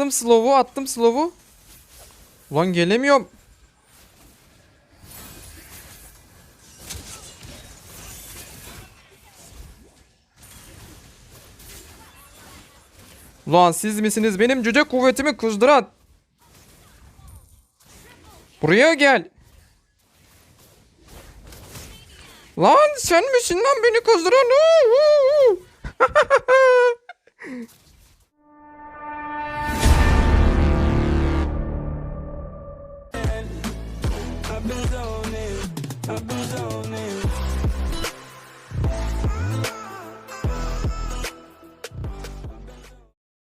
Attım slow'u attım slow'u. Ulan gelemiyorum. Ulan siz misiniz benim cüce kuvvetimi kızdıran? Buraya gel. Lan sen misin lan beni kızdıran?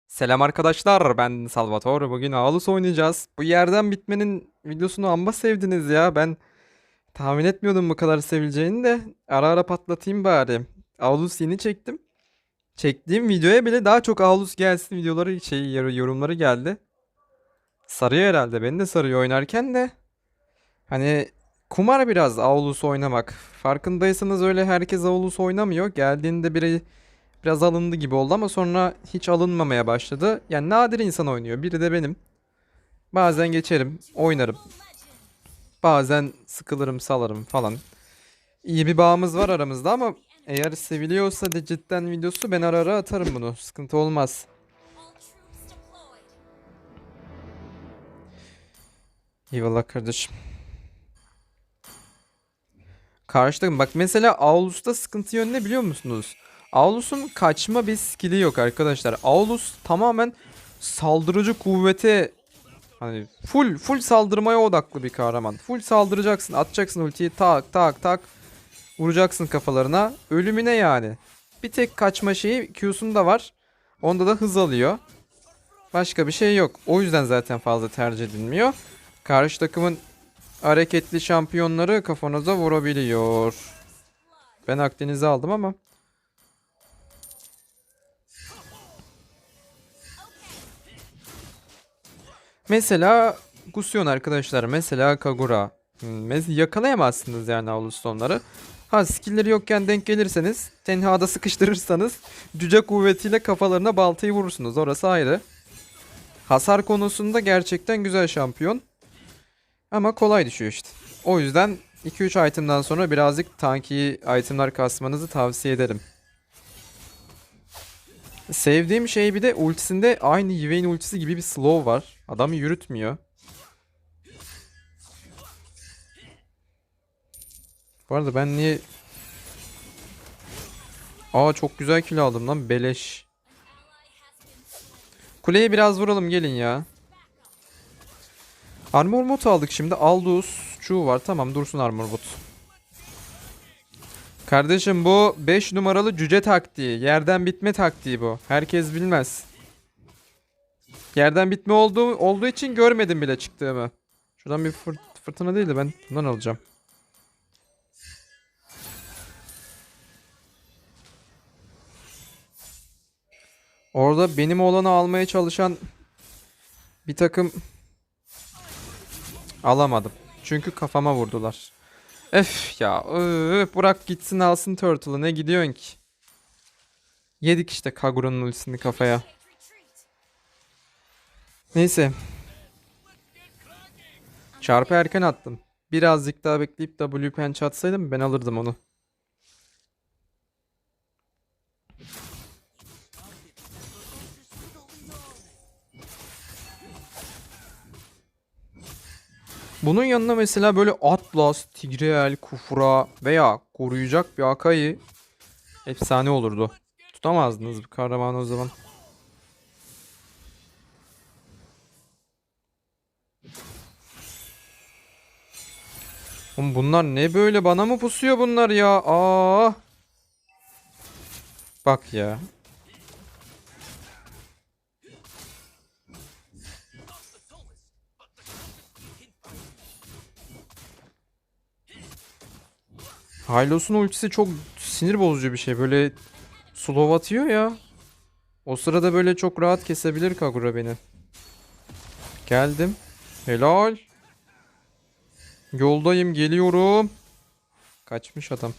Selam arkadaşlar ben Salvatore bugün Aulus oynayacağız. Bu yerden bitmenin videosunu amba sevdiniz ya ben tahmin etmiyordum bu kadar sevileceğini de ara ara patlatayım bari. Aulus yeni çektim. Çektiğim videoya bile daha çok Aulus gelsin videoları şey yor- yorumları geldi. Sarıyor herhalde beni de sarıyor oynarken de. Hani kumar biraz Aulus oynamak. Farkındaysanız öyle herkes Aulus oynamıyor. Geldiğinde biri biraz alındı gibi oldu ama sonra hiç alınmamaya başladı. Yani nadir insan oynuyor. Biri de benim. Bazen geçerim, oynarım. Bazen sıkılırım, salarım falan. İyi bir bağımız var aramızda ama eğer seviliyorsa da cidden videosu ben ara ara atarım bunu. Sıkıntı olmaz. Eyvallah kardeşim. Karşı. Bak mesela Aulus'ta sıkıntı yönü ne biliyor musunuz? Aulus'un kaçma bir skill'i yok arkadaşlar. Aulus tamamen saldırıcı kuvvete hani full full saldırmaya odaklı bir kahraman. Full saldıracaksın, atacaksın ultiyi tak tak tak vuracaksın kafalarına. Ölümüne yani. Bir tek kaçma şeyi Q'sunda var. Onda da hız alıyor. Başka bir şey yok. O yüzden zaten fazla tercih edilmiyor. Karşı takımın hareketli şampiyonları kafanıza vurabiliyor. Ben Akdeniz'i aldım ama Mesela Gusion arkadaşlar. Mesela Kagura. Hmm, Yakalayamazsınız yani Avlustonları. Ha skillleri yokken denk gelirseniz tenhada sıkıştırırsanız cüce kuvvetiyle kafalarına baltayı vurursunuz. Orası ayrı. Hasar konusunda gerçekten güzel şampiyon. Ama kolay düşüyor işte. O yüzden 2-3 itemden sonra birazcık tanki itemlar kasmanızı tavsiye ederim. Sevdiğim şey bir de ultisinde aynı Yvayne ultisi gibi bir slow var. Adamı yürütmüyor. Bu arada ben niye... Aa çok güzel kill aldım lan beleş. Kuleye biraz vuralım gelin ya. Armor bot aldık şimdi. Aldous, Chu var. Tamam dursun armor bot. Kardeşim bu 5 numaralı cüce taktiği. Yerden bitme taktiği bu. Herkes bilmez. Yerden bitme olduğu, olduğu için görmedim bile çıktığımı. Şuradan bir fırt- fırtına değil de ben bundan alacağım. Orada benim olanı almaya çalışan bir takım alamadım. Çünkü kafama vurdular. Öf ya öf, bırak gitsin alsın Turtle'ı ne gidiyorsun ki? Yedik işte Kagura'nın ultisini kafaya. Neyse. Çarpı erken attım. Birazcık daha bekleyip W penç atsaydım ben alırdım onu. Bunun yanına mesela böyle Atlas, Tigreal, Kufra veya koruyacak bir Akai efsane olurdu. Tutamazdınız bu kahramanı o zaman. Oğlum bunlar ne böyle bana mı pusuyor bunlar ya? Aa. Bak ya. Hylos'un ultisi çok sinir bozucu bir şey. Böyle slow atıyor ya. O sırada böyle çok rahat kesebilir Kagura beni. Geldim. Helal. Yoldayım geliyorum. Kaçmış adam.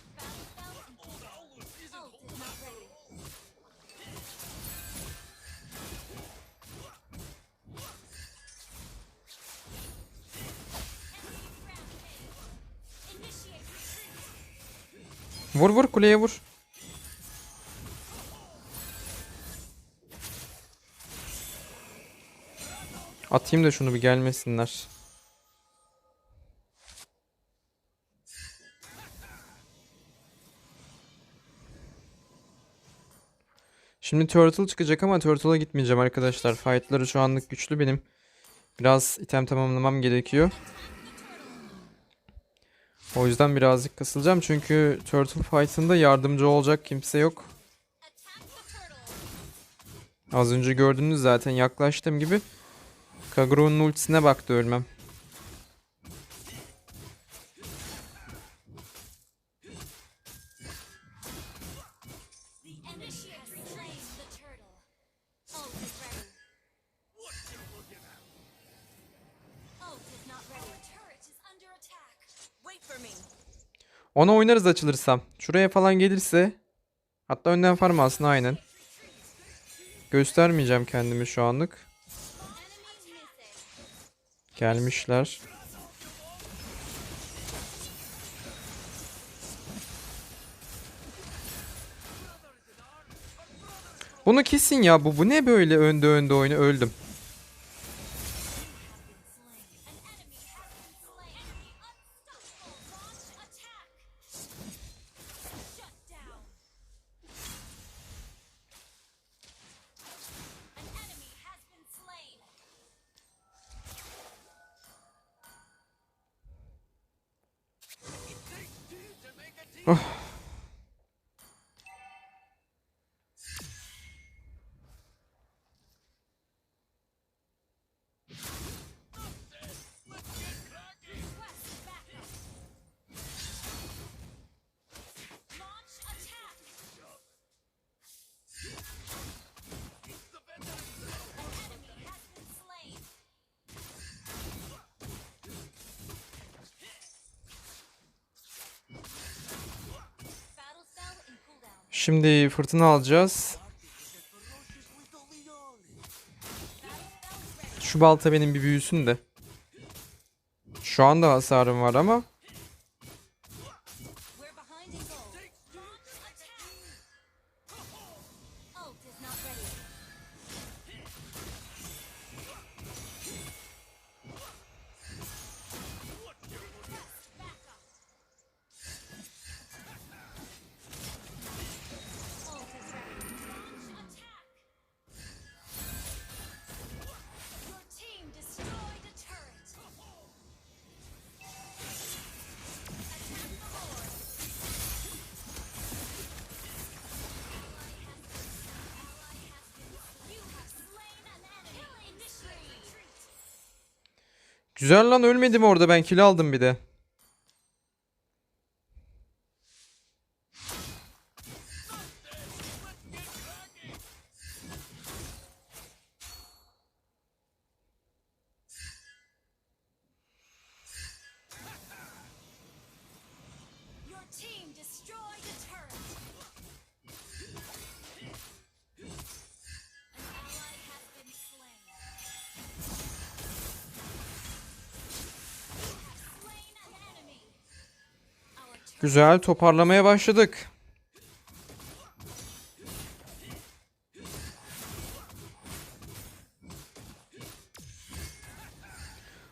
Vur vur kuleye vur. Atayım da şunu bir gelmesinler. Şimdi Turtle çıkacak ama Turtle'a gitmeyeceğim arkadaşlar. Fight'ları şu anlık güçlü benim. Biraz item tamamlamam gerekiyor. O yüzden birazcık kasılacağım çünkü Turtle Fight'ında yardımcı olacak kimse yok. Az önce gördünüz zaten yaklaştığım gibi Kaguru'nun ultisine baktı ölmem. Ona oynarız açılırsam. Şuraya falan gelirse hatta önden farm alsın aynen. Göstermeyeceğim kendimi şu anlık. Gelmişler. Bunu kesin ya bu. Bu ne böyle önde önde oyunu öldüm. Şimdi fırtına alacağız. Şu balta benim bir büyüsün de. Şu anda hasarım var ama güzel lan ölmedim orada ben kill aldım bir de. Güzel toparlamaya başladık.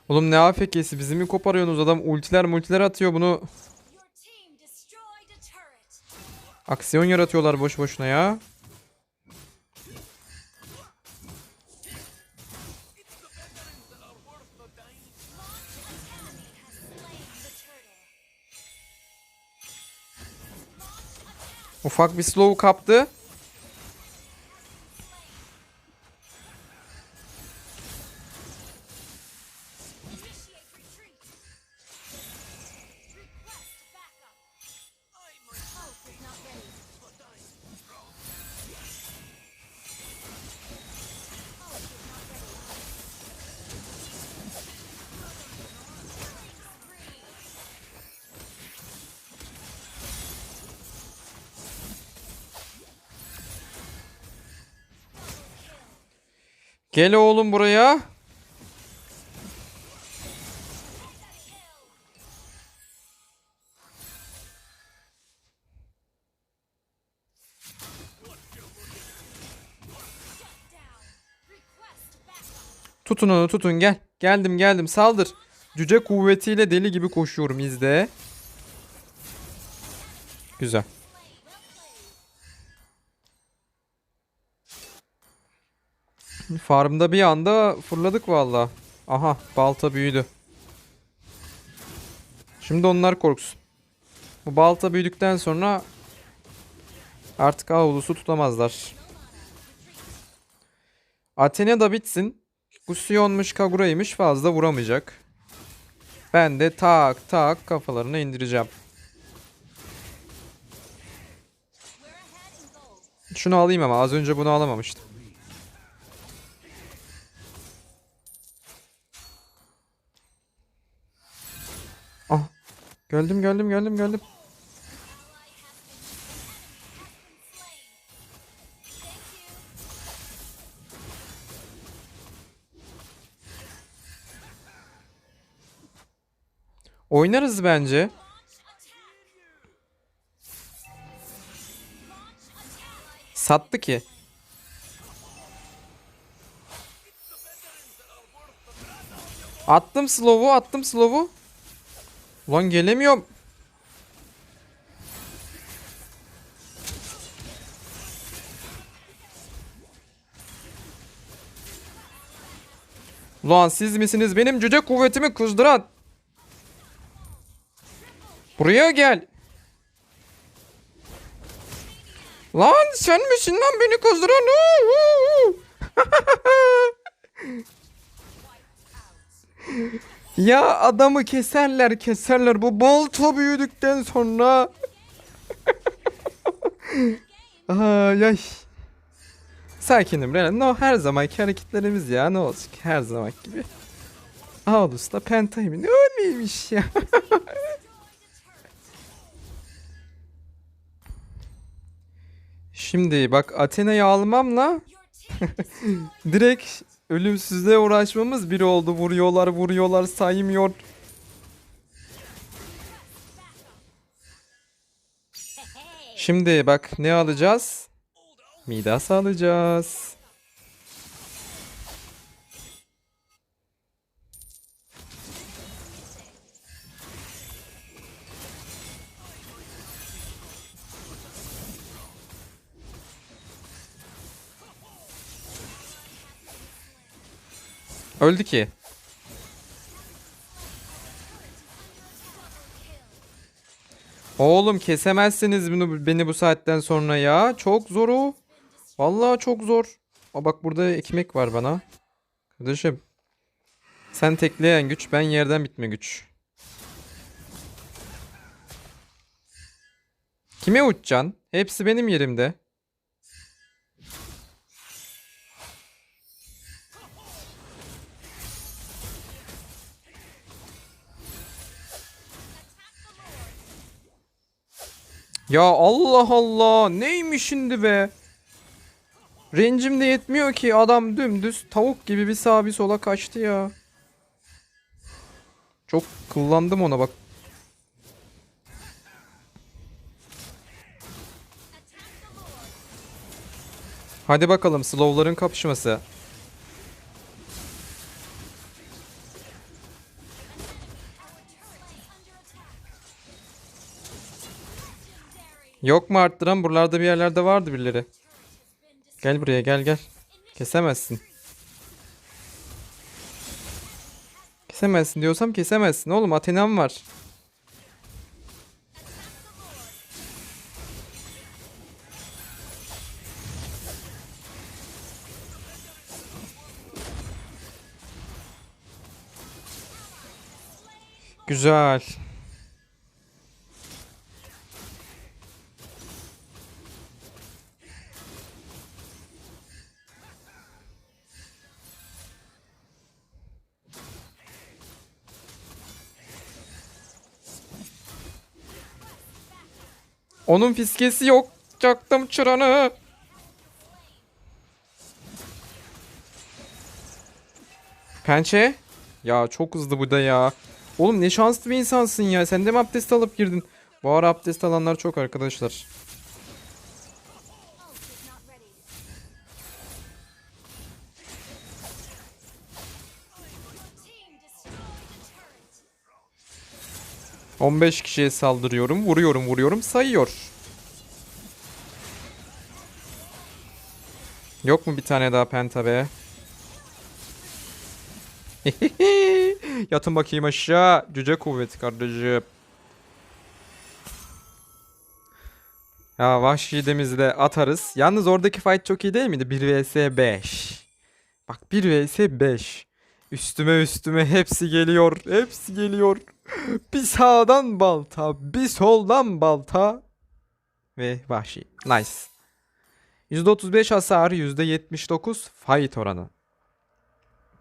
Oğlum ne AFK'si bizi mi koparıyorsunuz adam ultiler multiler atıyor bunu aksiyon yaratıyorlar boş boşuna ya. Ufak bir slow kaptı. Gel oğlum buraya. Tutun onu tutun gel. Geldim geldim saldır. Cüce kuvvetiyle deli gibi koşuyorum izle. Güzel. Farmda bir anda fırladık valla. Aha balta büyüdü. Şimdi onlar korksun. Bu balta büyüdükten sonra artık avlusu tutamazlar. Athena da bitsin. Gusion'muş Kagura'ymış fazla vuramayacak. Ben de tak tak kafalarına indireceğim. Şunu alayım ama az önce bunu alamamıştım. Geldim geldim geldim geldim. Oynarız bence. Sattı ki. Attım slow'u, attım slow'u. Ulan gelemiyorum. Ulan siz misiniz benim cüce kuvvetimi kızdıran? Buraya gel. Lan sen misin lan beni kızdıran? Ya adamı keserler keserler bu balta büyüdükten sonra. Ay ay. Sakinim Renan. No, her zamanki hareketlerimiz ya ne olacak her zaman gibi. Ağustus'ta Pentaymin öyleymiş ya. Şimdi bak Athena'yı almamla direkt ölümsüzlüğe uğraşmamız bir oldu. Vuruyorlar vuruyorlar saymıyor. Şimdi bak ne alacağız? Midas alacağız. Öldü ki. Oğlum kesemezsiniz beni bu saatten sonra ya. Çok zor o. Vallahi çok zor. Aa bak burada ekmek var bana. Kardeşim. Sen tekleyen güç, ben yerden bitme güç. Kime uçacaksın? Hepsi benim yerimde. Ya Allah Allah neymiş şimdi be? Range'im de yetmiyor ki adam dümdüz tavuk gibi bir sağa bir sola kaçtı ya. Çok kullandım ona bak. Hadi bakalım slowların kapışması. Yok mu arttıran? Buralarda bir yerlerde vardı birileri. Gel buraya gel gel. Kesemezsin. Kesemezsin diyorsam kesemezsin. Oğlum Athena'm var. Güzel. Onun fiskesi yok. Çaktım çıranı. Pençe. Ya çok hızlı bu da ya. Oğlum ne şanslı bir insansın ya. Sen de mi abdest alıp girdin? Bu ara abdest alanlar çok arkadaşlar. 15 kişiye saldırıyorum. Vuruyorum vuruyorum sayıyor. Yok mu bir tane daha penta be? Yatın bakayım aşağı. Cüce kuvveti kardeşim. Ya vahşi demizle atarız. Yalnız oradaki fight çok iyi değil miydi? 1 vs 5. Bak 1 vs 5. Üstüme üstüme hepsi geliyor. Hepsi geliyor. Bir sağdan balta, bir soldan balta ve vahşi. Nice. %35 hasar, %79 fight oranı.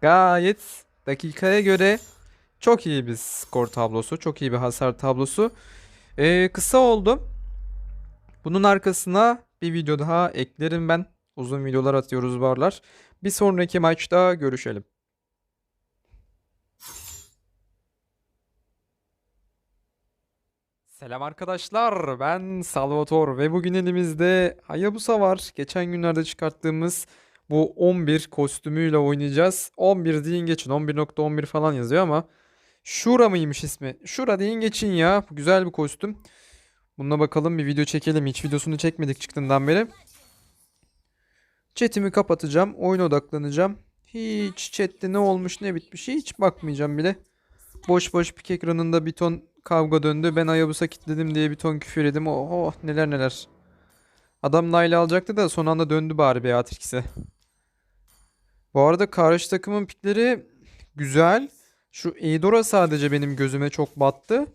Gayet dakikaya göre çok iyi bir skor tablosu, çok iyi bir hasar tablosu. Ee, kısa oldu. Bunun arkasına bir video daha eklerim ben. Uzun videolar atıyoruz varlar. Bir sonraki maçta görüşelim. Selam arkadaşlar. Ben Salvator ve bugün elimizde Hayabusa var. Geçen günlerde çıkarttığımız bu 11 kostümüyle oynayacağız. 11 deyin geçin. 11.11 falan yazıyor ama Shura mıymış ismi? Shura deyin geçin ya. Güzel bir kostüm. Bununla bakalım bir video çekelim. Hiç videosunu çekmedik çıktığından beri. Chatimi kapatacağım. Oyuna odaklanacağım. Hiç chatte ne olmuş ne bitmiş hiç bakmayacağım bile. Boş boş pik ekranında bir ton kavga döndü. Ben Ayabus'a kilitledim diye bir ton küfür yedim. Oh, oh neler neler. Adam Layla alacaktı da son anda döndü bari Beatrix'e. Bu arada karşı takımın pikleri güzel. Şu Eidora sadece benim gözüme çok battı.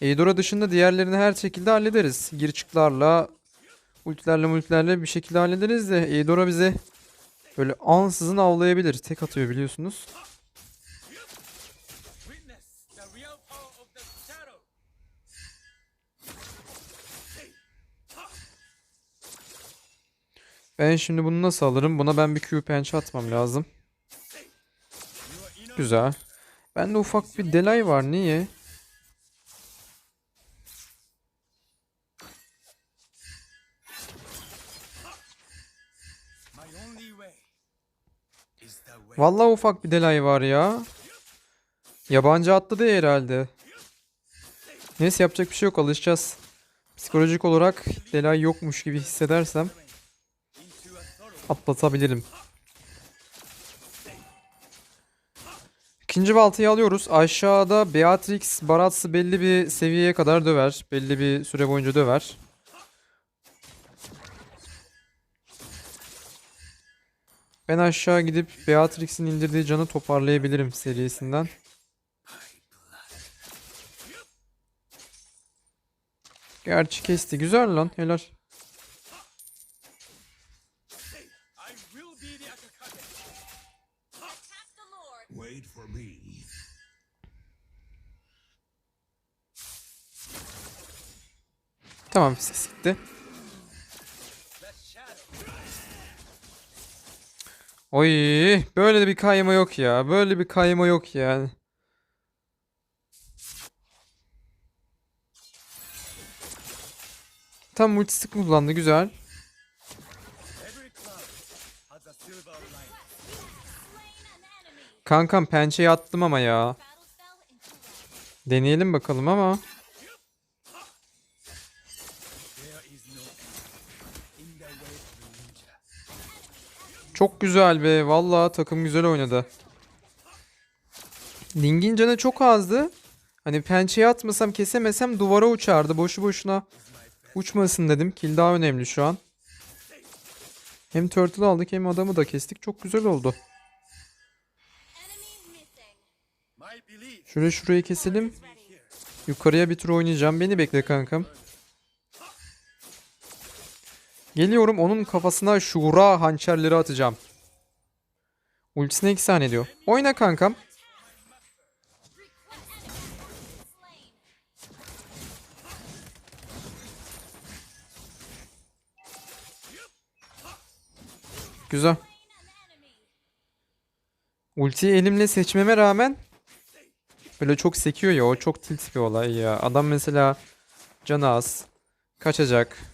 Eidora dışında diğerlerini her şekilde hallederiz. Gir çıklarla, ultilerle multilerle bir şekilde hallederiz de Eidora bize böyle ansızın avlayabilir. Tek atıyor biliyorsunuz. Ben şimdi bunu nasıl alırım? Buna ben bir Q pençe atmam lazım. Güzel. Bende ufak bir delay var. Niye? Vallahi ufak bir delay var ya. Yabancı atladı ya herhalde. Neyse yapacak bir şey yok. Alışacağız. Psikolojik olarak delay yokmuş gibi hissedersem atlatabilirim. İkinci baltayı alıyoruz. Aşağıda Beatrix Barats'ı belli bir seviyeye kadar döver. Belli bir süre boyunca döver. Ben aşağı gidip Beatrix'in indirdiği canı toparlayabilirim serisinden. Gerçi kesti. Güzel lan. Helal. Tamam ses gitti. Oy, böyle bir kayma yok ya. Böyle bir kayma yok yani. Tam multisi kullandı güzel. Kankam pençeyi attım ama ya. Deneyelim bakalım ama. Çok güzel be. Vallahi takım güzel oynadı. Ling'in canı çok azdı. Hani pençeyi atmasam kesemesem duvara uçardı. Boşu boşuna uçmasın dedim. Kill daha önemli şu an. Hem turtle aldık hem adamı da kestik. Çok güzel oldu. Şöyle şurayı keselim. Yukarıya bir tur oynayacağım. Beni bekle kankam. Geliyorum onun kafasına şura hançerleri atacağım. Ultisine 2 saniye diyor. Oyna kankam. Güzel. Ultiyi elimle seçmeme rağmen böyle çok sekiyor ya o çok tilt bir olay ya. Adam mesela canı az. Kaçacak.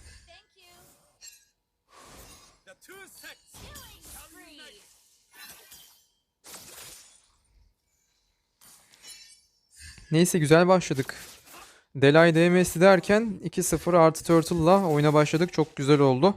Neyse güzel başladık. Delay DMS'i derken 2-0 artı Turtle'la oyuna başladık. Çok güzel oldu.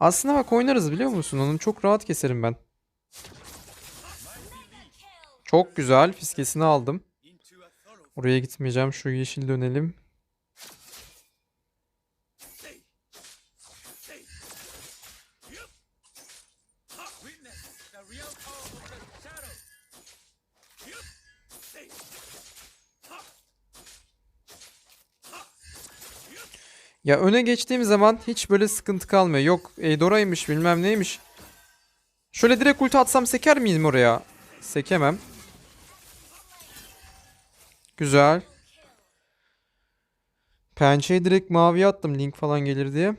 Aslında bak oynarız biliyor musun? Onu çok rahat keserim ben. Çok güzel. Fiskesini aldım. Oraya gitmeyeceğim. Şu yeşil dönelim. Ya öne geçtiğim zaman hiç böyle sıkıntı kalmıyor. Yok Eidora'ymış bilmem neymiş. Şöyle direkt ulti atsam seker miyim oraya? Sekemem. Güzel. Pençeyi direkt maviye attım link falan gelir diye.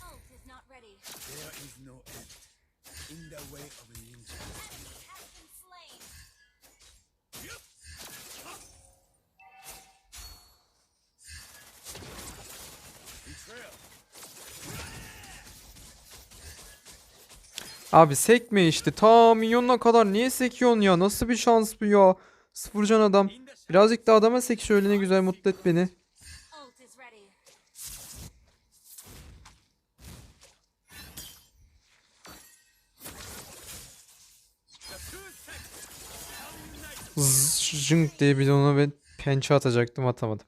Ha. Betrayal. Abi sekme işte. Ta milyonuna kadar niye sekiyorsun ya? Nasıl bir şans bu ya? Sıfır can adam. Birazcık da adama sek şöyle ne güzel mutlu et beni. Zınk diye bir de ona ben pençe atacaktım atamadım.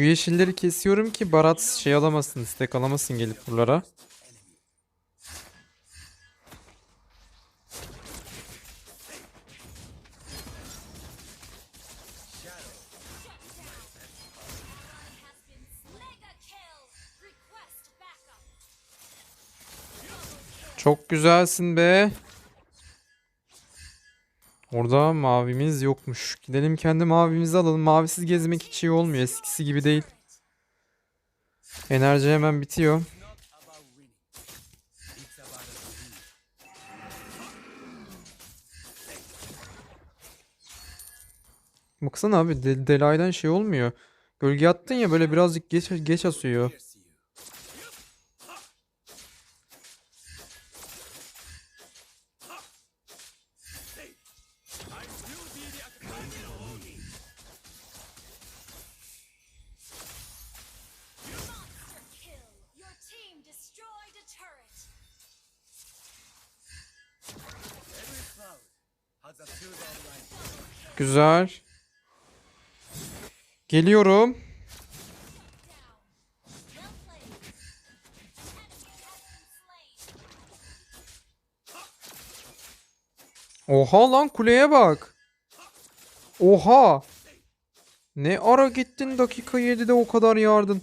Şu yeşilleri kesiyorum ki Barat şey alamasın, istek alamasın gelip buralara. Çok güzelsin be. Orada mavimiz yokmuş. Gidelim kendi mavimizi alalım. Mavisiz gezmek hiç iyi olmuyor. Eskisi gibi değil. Enerji hemen bitiyor. Baksana abi de Delay'dan şey olmuyor. Gölge attın ya böyle birazcık geç geç asıyor. Güzel. Geliyorum. Oha lan kuleye bak. Oha. Ne ara gittin dakika 7'de o kadar yardın.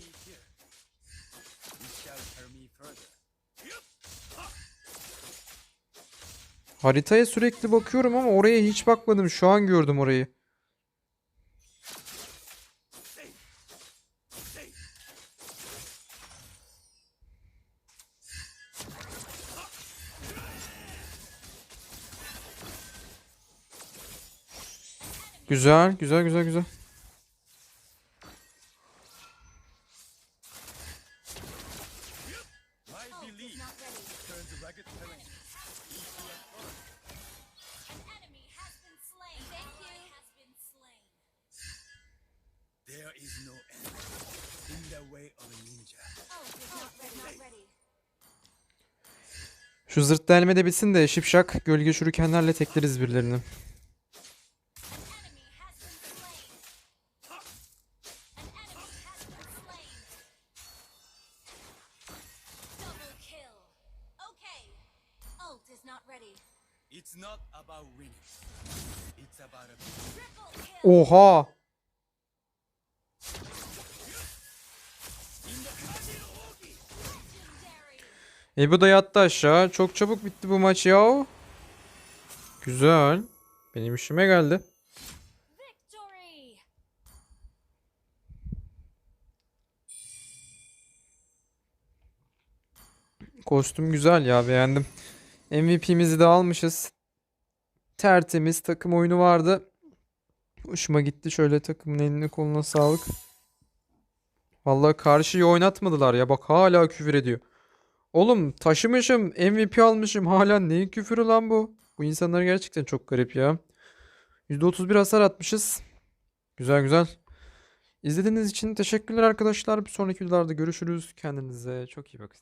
Haritaya sürekli bakıyorum ama oraya hiç bakmadım. Şu an gördüm orayı. Güzel, güzel, güzel, güzel. Şu zırt delme de bitsin de şipşak gölge şurikenlerle tekleriz birilerini. An Ebu da yattı aşağı. Çok çabuk bitti bu maç ya. Güzel. Benim işime geldi. Kostüm güzel ya beğendim. MVP'mizi de almışız. Tertemiz takım oyunu vardı. Hoşuma gitti. Şöyle takımın eline koluna sağlık. Vallahi karşıyı oynatmadılar ya. Bak hala küfür ediyor. Oğlum taşımışım. MVP almışım. Hala neyin küfürü lan bu? Bu insanlar gerçekten çok garip ya. %31 hasar atmışız. Güzel güzel. İzlediğiniz için teşekkürler arkadaşlar. Bir sonraki videolarda görüşürüz. Kendinize çok iyi bakın.